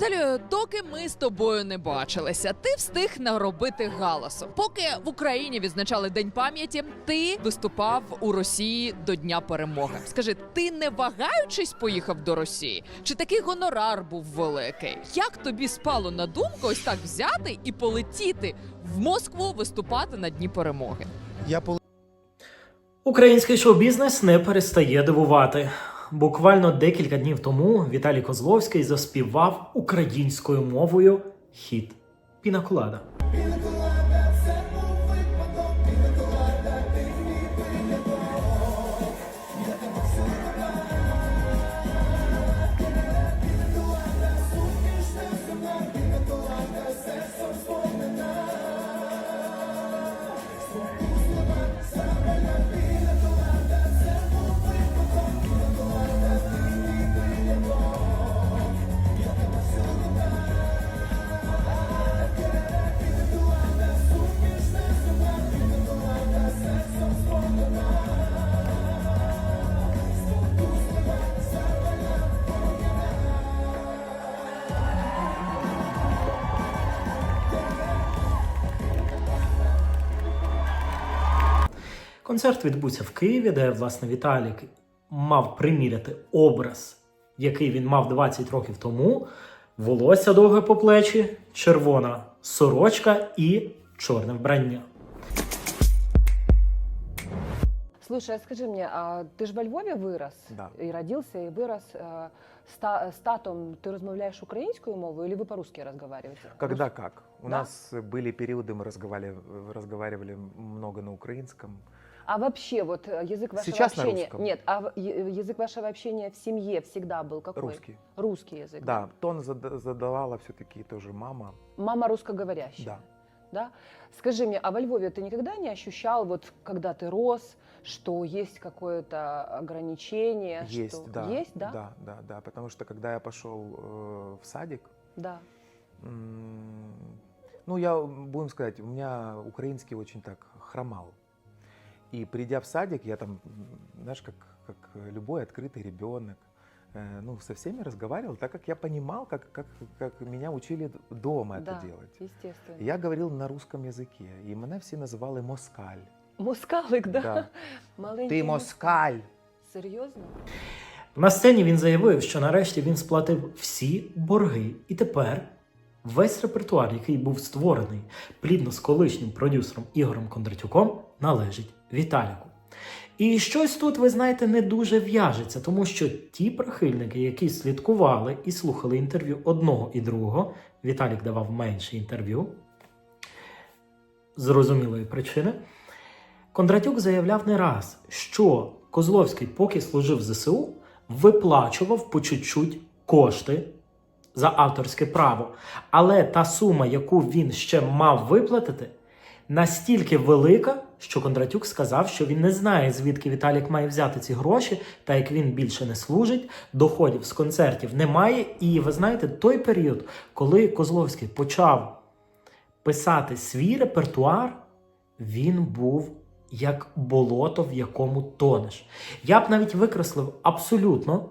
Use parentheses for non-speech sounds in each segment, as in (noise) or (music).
Талію, доки ми з тобою не бачилися, ти встиг наробити галасу. Поки в Україні відзначали День пам'яті, ти виступав у Росії до Дня перемоги. Скажи, ти не вагаючись поїхав до Росії? Чи такий гонорар був великий? Як тобі спало на думку ось так взяти і полетіти в Москву виступати на Дні перемоги? Я Український шоу-бізнес не перестає дивувати. Буквально декілька днів тому Віталій Козловський заспівав українською мовою хіт Пінакулада. Концерт відбувся в Києві, де власне Віталік мав приміряти образ, який він мав 20 років тому. Волосся довге по плечі, червона сорочка і чорне вбрання. Слушай, а скажи мне, а ты же во Львове вырос? Да. И родился, и вырос. Э, Ста, з татом ти розмовляєш українською мовою, или ви по-русски разговариваете? Когда как? У Да? нас были периоды, мы разговаривали, разговаривали много на украинском. А вообще, вот э, язык вашего Сейчас на общения... русском. Нет, а е- язык вашего общения в семье всегда был какой? Русский. Русский язык. Да, тон зада- задавала все-таки тоже мама. Мама русскоговорящая. Да. да? Скажи мне, а во Львове ты никогда не ощущал, вот когда ты рос, что есть какое-то ограничение? Есть, что... да. Есть, да? Да, да, да. Потому что когда я пошел э, в садик, Да. ну, я, будем сказать, у меня украинский очень так хромал. И придя в садик, я там, м, знаешь, как, как любой открытый ребенок, э, ну, со всеми разговаривал, так как я понимал, как, как, как меня учили дома да, это делать. естественно. Я говорил на русском языке, и мене всі називали москаль. Москалик, да? Да. (laughs) Маленький Ти москаль. Серйозно? На сцені він заявив, що нарешті він сплатив всі борги, і тепер весь репертуар, який був створений плідно з колишнім продюсером Ігорем Кондратюком, належить Віталіку. І щось тут, ви знаєте, не дуже в'яжеться, тому що ті прихильники, які слідкували і слухали інтерв'ю одного і другого, Віталік давав менше інтерв'ю зрозумілої причини. Кондратюк заявляв не раз, що Козловський, поки служив в ЗСУ, виплачував по чуть-чуть кошти за авторське право. Але та сума, яку він ще мав виплатити, настільки велика, що Кондратюк сказав, що він не знає, звідки Віталік має взяти ці гроші, та як він більше не служить, доходів з концертів немає. І ви знаєте, той період, коли Козловський почав писати свій репертуар, він був як болото, в якому тонеш. Я б навіть викреслив абсолютно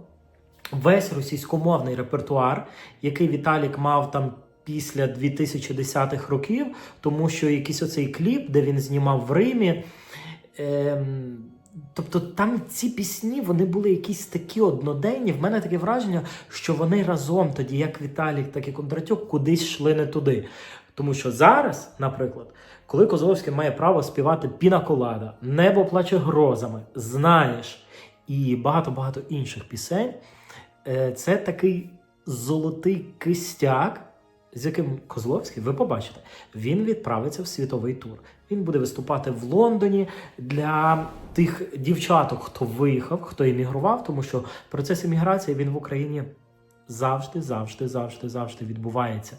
весь російськомовний репертуар, який Віталік мав там після 2010-х років, тому що якийсь оцей кліп, де він знімав в Римі. Ем, Тобто там ці пісні вони були якісь такі одноденні. В мене таке враження, що вони разом тоді, як Віталік, так і Кондратюк, кудись йшли не туди. Тому що зараз, наприклад, коли Козловський має право співати Пінаколада, Небо плаче грозами, знаєш і багато-багато інших пісень, е, це такий золотий кистяк, з яким Козловський, ви побачите, він відправиться в світовий тур. Він буде виступати в Лондоні для тих дівчаток, хто виїхав, хто емігрував, тому що процес еміграції він в Україні завжди, завжди, завжди, завжди відбувається.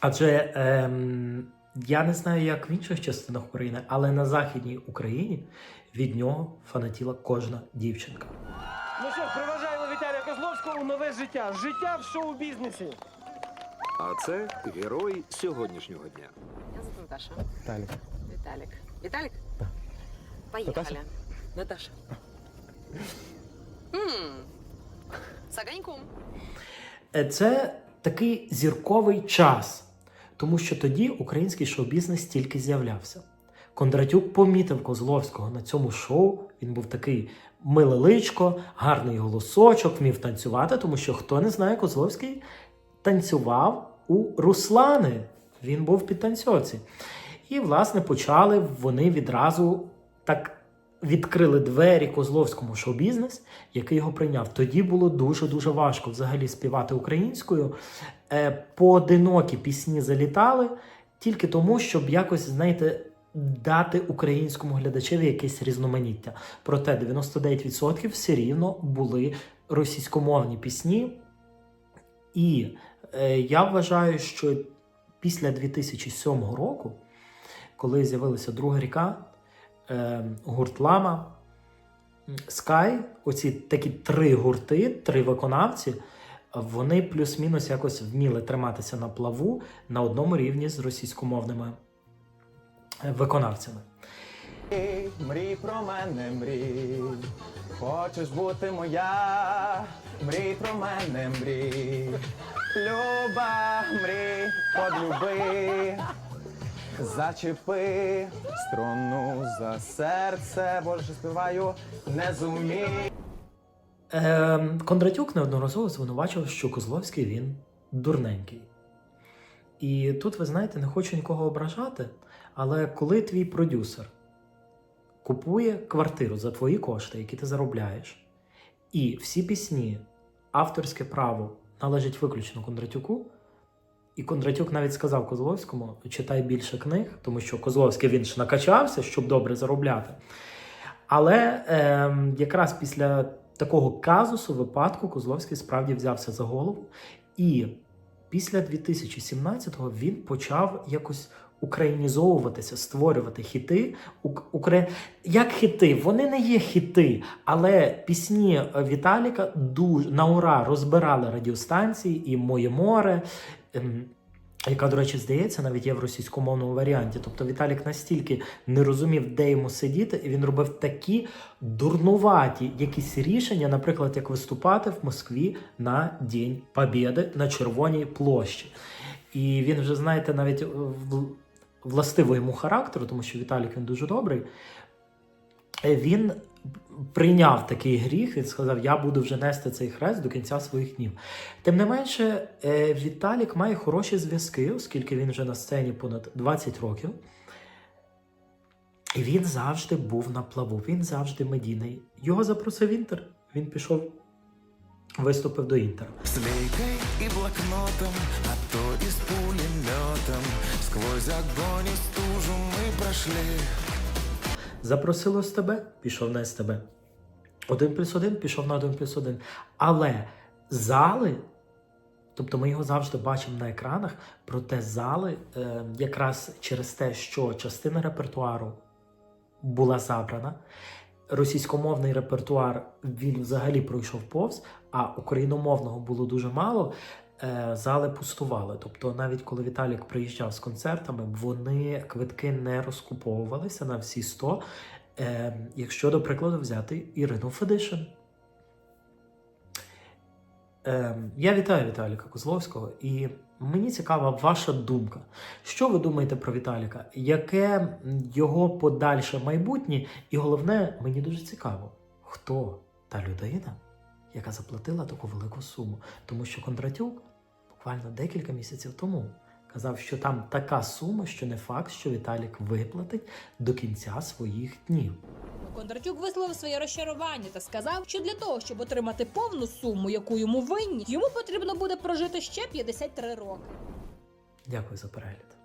Адже ем, я не знаю, як в інших частинах України, але на Західній Україні від нього фанатіла кожна дівчинка. Ну що, ж, проважаємо Віталія Козловського у нове життя. Життя в шоу-бізнесі. А це герой сьогоднішнього дня. Меня зовут Наташа. Виталик. Виталик. Виталик? Поехали. Наташа. М, С огоньком. Е, Це такий зірковий час, тому що тоді український шоу-бізнес тільки з'являвся. Кондратюк помітив Козловського на цьому шоу. Він був такий миле личко, гарний голосочок, вмів танцювати, тому що хто не знає, Козловський танцював у Руслани. Він був під танцьоці. І, власне, почали вони відразу так відкрили двері Козловському шоу-бізнес, який його прийняв. Тоді було дуже-дуже важко взагалі співати українською. Е, Поодинокі пісні залітали тільки тому, щоб якось, знаєте, дати українському глядачеві якесь різноманіття. Проте 99% все рівно були російськомовні пісні. І я вважаю, що після 2007 року, коли з'явилася друга ріка, е, гурт Лама, Sky, оці такі три гурти, три виконавці, вони плюс-мінус якось вміли триматися на плаву на одному рівні з російськомовними е, виконавцями. Мрій про мене, мрій. Хочеш бути моя, мрій про мене, мрій. Люба, мрій, подлюби. Зачепи струну за серце, боже, співаю, не зумій. Е, Кондратюк неодноразово звинувачував, що Козловський він дурненький. І тут, ви знаєте, не хочу нікого ображати, але коли твій продюсер купує квартиру за твої кошти, які ти заробляєш, і всі пісні, авторське право належить виключно Кондратюку, і Кондратюк навіть сказав Козловському: читай більше книг, тому що Козловський він ж накачався, щоб добре заробляти. Але е, якраз після такого казусу випадку Козловський справді взявся за голову. І після 2017-го він почав якось українізовуватися, створювати хіти. Ук- Укра... Як хіти? Вони не є хіти, але пісні Віталіка дуже на ура розбирали радіостанції і Моє море. ем, яка, до речі, здається, навіть є в російськомовному варіанті. Тобто Віталік настільки не розумів, де йому сидіти, і він робив такі дурнуваті якісь рішення, наприклад, як виступати в Москві на День Побєди на Червоній площі. І він вже, знаєте, навіть в- властиво йому характеру, тому що Віталік він дуже добрий. е, Він прийняв такий гріх, він сказав: Я буду вже нести цей хрест до кінця своїх днів. Тим не менше, е, Віталік має хороші зв'язки, оскільки він вже на сцені понад 20 років. І він завжди був на плаву, він завжди медійний. Його запросив інтер. Він пішов, виступив до інтера. Лейкой и блокнотом, а то с пулеметом Сквозь огонь и стужу мы прошли Запросило з тебе, пішов на СТБ. Один плюс один пішов на один плюс один. Але зали, тобто ми його завжди бачимо на екранах, проте зали, е, якраз через те, що частина репертуару була забрана. Російськомовний репертуар він взагалі пройшов повз, а україномовного було дуже мало. Е, Зали пустували. Тобто, навіть коли Віталік приїжджав з концертами, вони квитки не розкуповувалися на всі 100. Е, Якщо, до прикладу, взяти Ірину Федишин. Е, Я вітаю Віталіка Козловського, і мені цікава ваша думка. Що ви думаєте про Віталіка? Яке його подальше майбутнє? І головне, мені дуже цікаво, хто та людина, яка заплатила таку велику суму. Тому що Кондратюк буквально декілька місяців тому казав, що там така сума, що не факт, що Віталік виплатить до кінця своїх днів. Кондратюк висловив своє розчарування та сказав, що для того, щоб отримати повну суму, яку йому винні, йому потрібно буде прожити ще 53 роки. Дякую за перегляд.